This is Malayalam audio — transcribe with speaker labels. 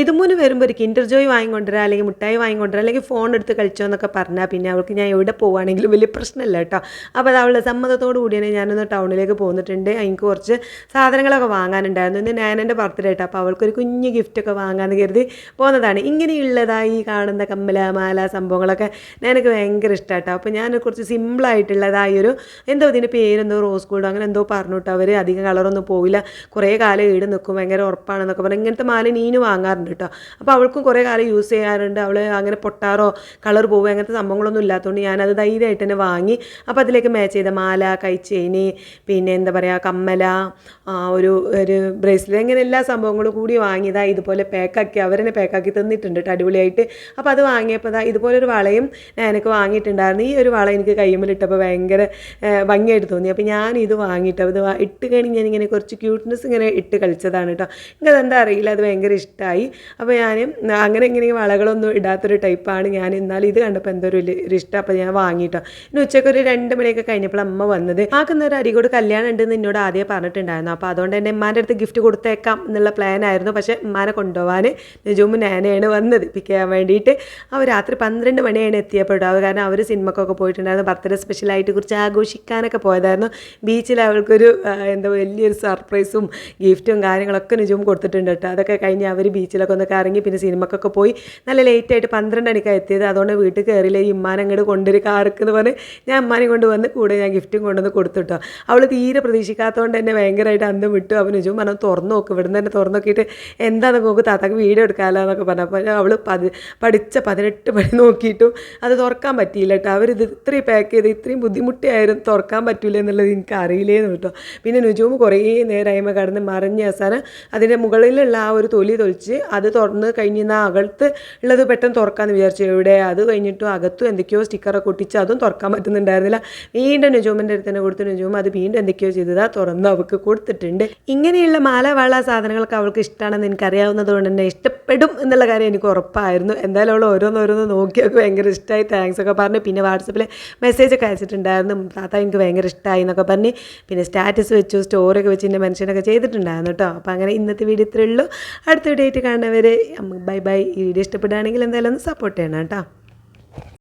Speaker 1: ഇതുമൂന്ന് വരുമ്പോൾ ഒരു കിൻഡർ ജോയ് വാങ്ങിക്കൊണ്ടുവരാ അല്ലെങ്കിൽ മിഠായി വാങ്ങിക്കൊണ്ടുവരാം അല്ലെങ്കിൽ ഫോൺ എടുത്ത് കളിച്ചോ എന്നൊക്കെ പറഞ്ഞാൽ പിന്നെ അവൾക്ക് ഞാൻ എവിടെ പോവുകയാണെങ്കിലും വലിയ പ്രശ്നമില്ല കേട്ടോ. അപ്പോൾ അത് അവളുടെ സമ്മതത്തോടു കൂടിയാണ് ഞാനൊന്ന് ടൗണിലേക്ക് പോന്നിട്ടുണ്ട്. എനിക്ക് കുറച്ച് സാധനങ്ങളൊക്കെ വാങ്ങാനുണ്ടായിരുന്നു. ഇന്ന് ഞാൻ എന്റെ ബർത്ത്ഡേ ആയിട്ട് അപ്പോൾ അവൾക്കൊരു കുഞ്ഞ് ഗിഫ്റ്റൊക്കെ വാങ്ങാമെന്ന് കരുതി പോകുന്നതാണ് ഇങ്ങനെയുള്ളതായി കാണുന്ന കമ്മല മാല സംഭവങ്ങളൊക്കെ എനിക്ക് ഭയങ്കര ഇഷ്ടമാട്ടോ അപ്പോൾ ഞാൻ കുറച്ച് സിമ്പിളായിട്ടുള്ളതായി ഒരു എന്തോ ഇതിന്റെ പേരെന്തോ റോസ് ഗോൾഡ് അങ്ങനെ എന്തോ പറഞ്ഞു അവർ അധികം കളറൊന്നും പോവില്ല. കുറേ കാലം ഈട് നിൽക്കും ഭയങ്കര ഉറപ്പാണെന്നൊക്കെ പറഞ്ഞാൽ ഇങ്ങനത്തെ മാല നീന് വാങ്ങാറുണ്ട്? കേട്ടോ അപ്പോൾ അവൾക്കും കുറേ കാലം യൂസ് ചെയ്യാറുണ്ട്. അവൾ അങ്ങനെ പൊട്ടാറോ കളർ പോവുക അങ്ങനത്തെ സംഭവങ്ങളൊന്നും ഇല്ലാത്തതുകൊണ്ട് ഞാനത് ധൈര്യമായിട്ട് തന്നെ വാങ്ങി. അപ്പോൾ അതിലേക്ക് മാച്ച് ചെയ്ത മാല കൈച്ചേനി പിന്നെ എന്താ പറയുക കമ്മല ഒരു ഒരു ബ്രേസ്ലെറ്റ് അങ്ങനെ എല്ലാ സംഭവങ്ങളും കൂടി വാങ്ങിയതാ ഇതുപോലെ പാക്കാക്കി അവരെന്നെ പാക്കാക്കി തന്നിട്ടുണ്ട് കേട്ടോ അടിപൊളിയായിട്ട്. അപ്പോൾ അത് വാങ്ങിയപ്പോൾ ഇതുപോലെ ഒരു വളയും ഞാൻ എനിക്ക് വാങ്ങിയിട്ടുണ്ടായിരുന്നു. ഈ ഒരു വള എനിക്ക് കയ്യുമ്മലിട്ടപ്പോൾ ഭയങ്കര ഭംഗിയായിട്ട് തോന്നി. അപ്പോൾ ഞാൻ ഇത് വാങ്ങിയിട്ട് അത് ഇട്ട് കഴിഞ്ഞ് ഞാനിങ്ങനെ കുറച്ച് ക്യൂട്ട്നെസ് ഇങ്ങനെ ഇട്ട് കളിച്ചതാണ് കേട്ടോ എനിക്കതെന്താ അറിയില്ല അത് ഭയങ്കര ഇഷ്ടമായി അപ്പോൾ ഞാൻ അങ്ങനെ ഇങ്ങനെ വളകളൊന്നും ഇടാത്തൊരു ടൈപ്പാണ് ഞാൻ. എന്നാലും ഇത് കണ്ടപ്പോൾ എന്തോ ഒരു ഇഷ്ടം. അപ്പോൾ ഞാൻ വാങ്ങിയിട്ടോ ഇനി ഉച്ചയ്ക്ക് ഒരു രണ്ട് മണിയൊക്കെ കഴിഞ്ഞപ്പോൾ അമ്മ വന്നത്. ആക്കുന്ന ഒരു അരികോട് കല്യാണം ഉണ്ടെന്ന് എന്നോട് ആദ്യം പറഞ്ഞിട്ടുണ്ടായിരുന്നു. അപ്പോൾ അതുകൊണ്ട് തന്നെ ഉമ്മാന്റെ അടുത്ത് ഗിഫ്റ്റ് കൊടുത്തേക്കാം എന്നുള്ള പ്ലാൻ ആയിരുന്നു. പക്ഷേ ഉമ്മാനെ കൊണ്ടുപോകാൻ നിജവും നാനയാണ് വന്നത്. പിക്ക് ചെയ്യാൻ വേണ്ടിയിട്ട്. അവർ രാത്രി പന്ത്രണ്ട് മണിയാണ് എത്തിയപ്പോഴും കാരണം അവർ സിനിമക്കൊക്കെ പോയിട്ടുണ്ടായിരുന്നു. ബർത്ത്ഡേ സ്പെഷ്യലായിട്ട് കുറിച്ച് ആഘോഷിക്കാനൊക്കെ പോയതായിരുന്നു. ബീച്ചിൽ അവൾക്കൊരു ആ, എന്താ വലിയൊരു സർപ്രൈസും ഗിഫ്റ്റും കാര്യങ്ങളൊക്കെ നിജവും കൊടുത്തിട്ടുണ്ട് കേട്ടോ അതൊക്കെ കഴിഞ്ഞ് അവർ ബീച്ചിലൊക്കെ ഒന്ന് കറങ്ങി പിന്നെ സിനിമക്കൊക്കെ പോയി നല്ല ലേറ്റായിട്ട് പന്ത്രണ്ട് മണിക്കാണ് എത്തിയത്. അതുകൊണ്ട് വീട്ടിൽ കയറിയില്ല ഈ ഉമ്മാനെ അങ്ങോട്ട് കൊണ്ടൊരു കാർക്ക് എന്ന് പറഞ്ഞ് ഞാൻ അമ്മാനെ കൊണ്ട് വന്ന് കൂടെ ഞാൻ ഗിഫ്റ്റും കൊണ്ടുവന്ന് കൊടുത്തിട്ടോ അവൾ തീരെ പ്രതീക്ഷിക്കാത്തതുകൊണ്ട് തന്നെ ഭയങ്കരമായിട്ട് അന്തം വിട്ടു. അവൻ നിജും പറഞ്ഞു തുറന്നു നോക്ക്. ഇവിടുന്ന് തന്നെ തുറന്നു നോക്കിയിട്ട് എന്താണെന്ന് നോക്ക്? താത്താക്ക് വീഡിയോ എടുക്കാമല്ലോ എന്നൊക്കെ പറഞ്ഞു. അപ്പോൾ അവൾ പതി പഠിച്ച പതിനെട്ട് പണി നോക്കിയിട്ടും അത് തുറക്കാൻ പറ്റിയില്ല കേട്ടോ അവരിത് ഇത്രയും പാക്ക് ചെയ്ത് ഇത്രയും ബുദ്ധിമുട്ടിയായിരുന്നു തുറക്കാൻ പറ്റില്ല എന്നുള്ളത് എനിക്ക് അറിയില്ലേന്ന് കേട്ടോ പിന്നെ നുജൂമ് കുറേ നേരമായ്മ കടന്ന് മറിഞ്ഞ അവസാനം അതിന്റെ മുകളിലുള്ള ആ ഒരു തൊലി തൊളിച്ച് അത് തുറന്ന് കഴിഞ്ഞ് ആ അകത്ത് ഉള്ളത് പെട്ടെന്ന് തുറക്കാമെന്ന് വിചാരിച്ചു. ഇവിടെ അത് കഴിഞ്ഞിട്ടും അകത്തും എന്തൊക്കെയോ സ്റ്റിക്കറൊക്കെ ഒട്ടിച്ച് അതും തുറക്കാൻ പറ്റുന്നുണ്ടായിരുന്നില്ല. വീണ്ടും നുജൂമിന്റെ അടുത്ത് തന്നെ കൊടുത്തു. നുജൂം അത് വീണ്ടും എന്തൊക്കെയോ ചെയ്തതാ തുറന്ന് അവൾക്ക് കൊടുത്തിട്ടുണ്ട്. ഇങ്ങനെയുള്ള മാല വള സാധനങ്ങളൊക്കെ അവൾക്ക് ഇഷ്ടമാണെന്ന് എനിക്കറിയാവുന്നത് കൊണ്ട് തന്നെ ഇഷ്ടപ്പെടും എന്നുള്ള കാര്യം എനിക്ക് ഉറപ്പായിരുന്നു. എന്തായാലും അവൾ ഓരോന്നോരോന്ന് നോക്കിയൊക്കെ ഭയങ്കര ഇഷ്ടമായി താങ്ക്സ് ഒക്കെ പറഞ്ഞ്. പിന്നെ വാട്സപ്പിൽ മെസ്സേജ് ഒക്കെ അയച്ചിട്ടുണ്ടായിരുന്നു. താത്ത എനിക്ക് ഭയങ്കര ഇഷ്ടമായി എന്നൊക്കെ പറഞ്ഞ് പിന്നെ സ്റ്റാറ്റസ് വെച്ചു. സ്റ്റോറിയൊക്കെ വെച്ച് എന്റെ മെൻഷനൊക്കെ ചെയ്തിട്ടുണ്ടായിരുന്നു കേട്ടോ. അപ്പോൾ അങ്ങനെ ഇന്നത്തെ വീഡിയോ ഇത്രയേ ഉള്ളൂ. അടുത്ത വീഡിയോ ആയിട്ട് കാണുന്നവരെ ബൈ ബൈ. ഈ വീഡിയോ ഇഷ്ടപ്പെടുകയാണെങ്കിൽ എന്തായാലും ഒന്ന് സപ്പോർട്ട് ചെയ്യണം കേട്ടോ.